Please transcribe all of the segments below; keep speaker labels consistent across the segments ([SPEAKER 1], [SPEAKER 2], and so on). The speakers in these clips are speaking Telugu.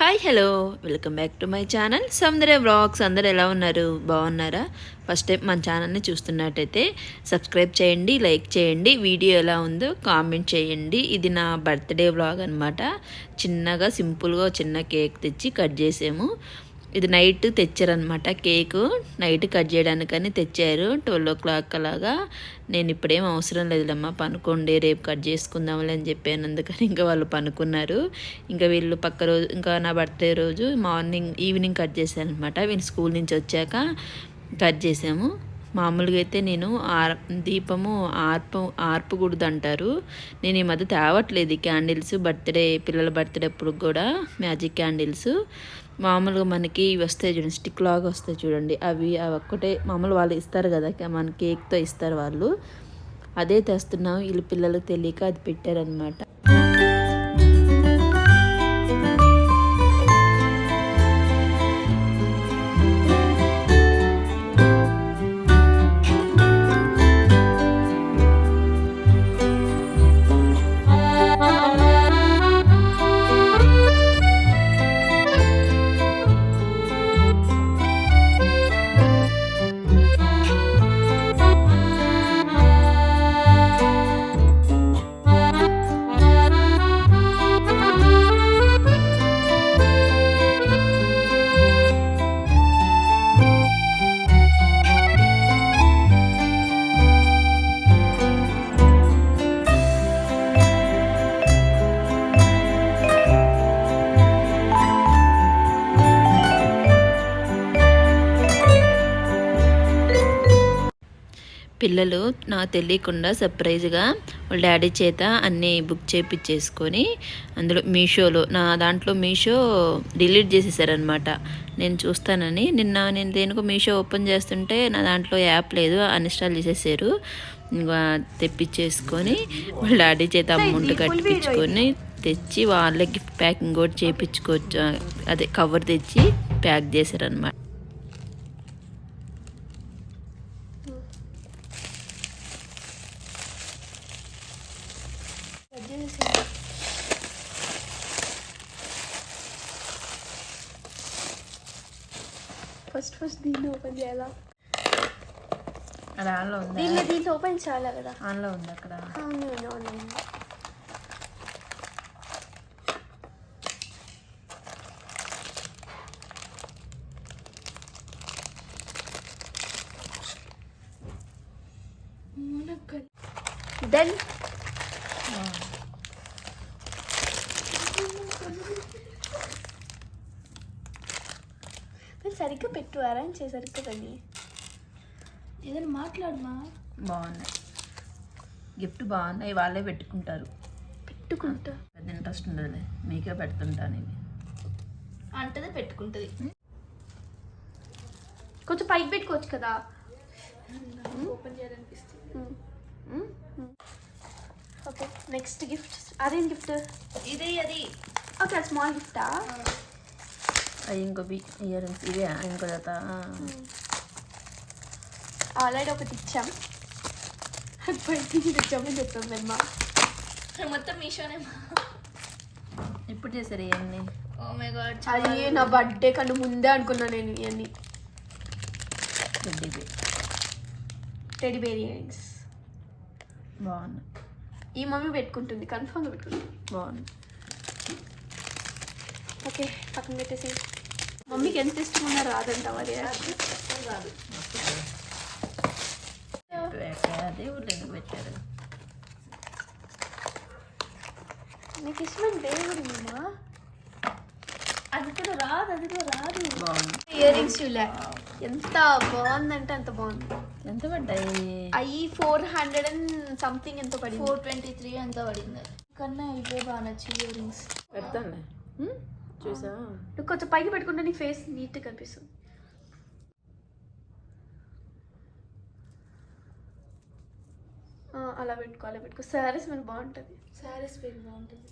[SPEAKER 1] Hi hello welcome back to my channel Soundarya vlogs అందరు ఎలా ఉన్నారు? బాగున్నారా? ఫస్ట్ టైం మన ఛానల్ని చూస్తున్నట్టయితే సబ్స్క్రైబ్ చేయండి లైక్ చేయండి. వీడియో ఎలా ఉందో కామెంట్ చేయండి. ఇది నా బర్త్డే వ్లాగ్ అనమాట చిన్నగా సింపుల్గా చిన్న కేక్ తెచ్చి కట్ చేసాము. ఇది నైట్ తెచ్చారనమాట కేకు. నైట్ కట్ చేయడానికని తెచ్చారు. ట్వెల్వ్ ఓ క్లాక్ అలాగా. నేను ఇప్పుడేం అవసరం లేదులమ్మా పనుకోండి రేపు కట్ చేసుకుందాంలే అని చెప్పాను. అందుకని ఇంకా వాళ్ళు పనుకున్నారు. ఇంకా వీళ్ళు పక్క రోజు ఇంకా నా బర్త్డే రోజు మార్నింగ్ ఈవినింగ్ కట్ చేశాను అనమాట వీళ్ళు స్కూల్ నుంచి వచ్చాక కట్ చేసాము మామూలుగా అయితే నేను ఆర్ దీపము ఆర్పు ఆర్పకూడదు అంటారు నేను ఈ మధ్య తేవట్లేదు ఈ క్యాండిల్స్. బర్త్డే పిల్లల బర్త్డే అప్పుడు కూడా మ్యాజిక్ క్యాండిల్స్. మామూలుగా మనకి ఇవి వస్తాయి చూడండి స్టిక్ లాగా వస్తాయి చూడండి. అవి అవి ఒక్కటే మామూలు వాళ్ళు ఇస్తారు కదా మన కేక్తో ఇస్తారు వాళ్ళు. అదే తెస్తున్నాం వీళ్ళు పిల్లలకు తెలియక అది పెట్టారనమాట పిల్లలు నాకు తెలియకుండా సర్ప్రైజ్గా వాళ్ళ డాడీ చేత అన్నీ బుక్ చేయించేసుకొని అందులో మీషోలో నా దాంట్లో మీషో డిలీట్ చేసేసారనమాట నేను చూస్తానని నిన్న నేను దేనికో మీషో ఓపెన్ చేస్తుంటే నా దాంట్లో యాప్ లేదు అన్ఇన్స్టాల్ చేసేసారు. ఇంకా తెప్పించేసుకొని వాళ్ళ డాడీ చేత అమౌంట్ కట్టించుకొని తెచ్చి వాళ్ళే గిఫ్ట్ ప్యాకింగ్ కూడా చేయించుకోవచ్చు అదే కవర్ తెచ్చి ప్యాక్ చేశారనమాట
[SPEAKER 2] ఫస్ట్ ఫస్ట్ దీన్ని ఓపెన్ చేయాలా?
[SPEAKER 1] అది ఆన్లో ఉందా?
[SPEAKER 2] దీన్ని దీంట్లో ఓపెన్ చేయాలా కదా?
[SPEAKER 1] ఆన్లో ఉంది అక్కడ?
[SPEAKER 2] అవును అవును అవును దెన్ సరిగ్గా పెట్టు అరేంజ్ చేయి సరిగ్గా ఏదైనా మాట్లాడమా?
[SPEAKER 1] బాగున్నాయి. గిఫ్ట్ బాగున్నాయి వాళ్ళే పెట్టుకుంటారు.
[SPEAKER 2] పెట్టుకుంటా.
[SPEAKER 1] పెద్ద ఇంట్రెస్ట్ ఉండదులే. మీకే పెడుతుంటాను ఇది
[SPEAKER 2] అంటదే పెట్టుకుంటుంది. కొంచెం పైకి పెట్టుకోవచ్చు కదా. ఓపెన్ చేయాలనిపిస్తుంది. Okay next gift. అదేం గిఫ్ట్?
[SPEAKER 3] ఇది అది.
[SPEAKER 2] ఓకే స్మాల్ గిఫ్టా?
[SPEAKER 1] అవి ఇంకో ఇయర్ రింగ్స్ ఇవే ఇంకో జత
[SPEAKER 2] ఆల్రెడీ ఒకటి ఇచ్చాం. తెచ్చామని చెప్తాం మేము
[SPEAKER 3] మొత్తం మీషోనే
[SPEAKER 1] ఎప్పుడు చేశారు ఇవన్నీ
[SPEAKER 3] ఓ మై గాడ్
[SPEAKER 2] అది నా బర్త్డే కన్నా ముందే అనుకున్నా నేను ఇవన్నీ
[SPEAKER 1] పెద్దది
[SPEAKER 2] టెడీ బేర్ ఇయరింగ్స్
[SPEAKER 1] బాగున్నాయి
[SPEAKER 2] ఈ మమ్మీ పెట్టుకుంటుంది కన్ఫర్మ్గా పెట్టుకుంటుంది.
[SPEAKER 1] బాగుంది.
[SPEAKER 2] ఓకే పక్కన పెట్టేసి మమ్మీకి ఎంత ఇష్టం ఉన్నా రాదంట మరి
[SPEAKER 3] కాదు
[SPEAKER 1] అదే ఊళ్ళో ఎందుకు పెట్టారు
[SPEAKER 2] నీకు ఇష్టమైన దేవుడు ఉన్నా అది కూడా రాదు అది కూడా రాదు
[SPEAKER 1] బాగుంది
[SPEAKER 2] ఇయర్ రింగ్స్ చూలే ఎంత బాగుందంటే అంత బాగుంది
[SPEAKER 1] ఎంత పడ్డాయి
[SPEAKER 2] అవి ఫోర్ హండ్రెడ్ అండ్ సంథింగ్ ఎంతో పడింది
[SPEAKER 3] ఫోర్ ట్వంటీ త్రీ ఎంత పడింది కన్నా ఇవే బాగా నచ్చి ఇయర్ రింగ్స్
[SPEAKER 1] పెడతానులే చూసా
[SPEAKER 2] నువ్వు కొంచెం పైకి పెట్టుకుంటే నీ ఫేస్ నీట్గా కనిపిస్తుంది. ఆ, అలా పెట్టుకో అలా పెట్టుకో. సారీస్ మీద బాగుంటుంది.
[SPEAKER 3] శారీస్ పేరు బాగుంటుంది.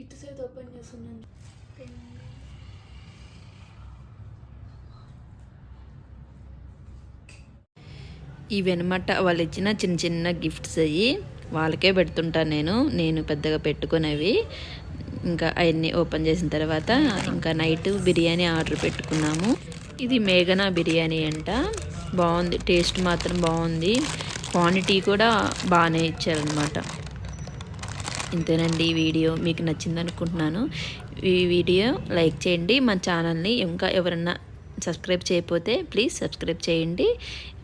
[SPEAKER 3] ఇటు సైడ్ ఓపెన్ చేస్తున్నాను
[SPEAKER 1] ఇవి అనమాట వాళ్ళు ఇచ్చిన చిన్న చిన్న గిఫ్ట్స్ అయ్యి వాళ్ళకే పెడుతుంటాను నేను. నేను పెద్దగా పెట్టుకునేవి. ఇంకా అవన్నీ ఓపెన్ చేసిన తర్వాత ఇంకా నైట్ బిర్యానీ ఆర్డర్ పెట్టుకున్నాము. ఇది మేఘనా బిర్యానీ అంట. బాగుంది టేస్ట్ మాత్రం బాగుంది. క్వాంటిటీ కూడా బాగానే ఇచ్చారనమాట ఇంతేనండి ఈ వీడియో. మీకు నచ్చింది అనుకుంటున్నాను. ఈ వీడియో లైక్ చేయండి. మా ఛానల్ని ఇంకా ఎవరన్నా సబ్స్క్రైబ్ చేయకపోతే ప్లీజ్ సబ్స్క్రైబ్ చేయండి.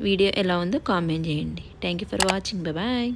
[SPEAKER 1] వీడియో ఎలా ఉందో కామెంట్ చేయండి. Thank you for watching bye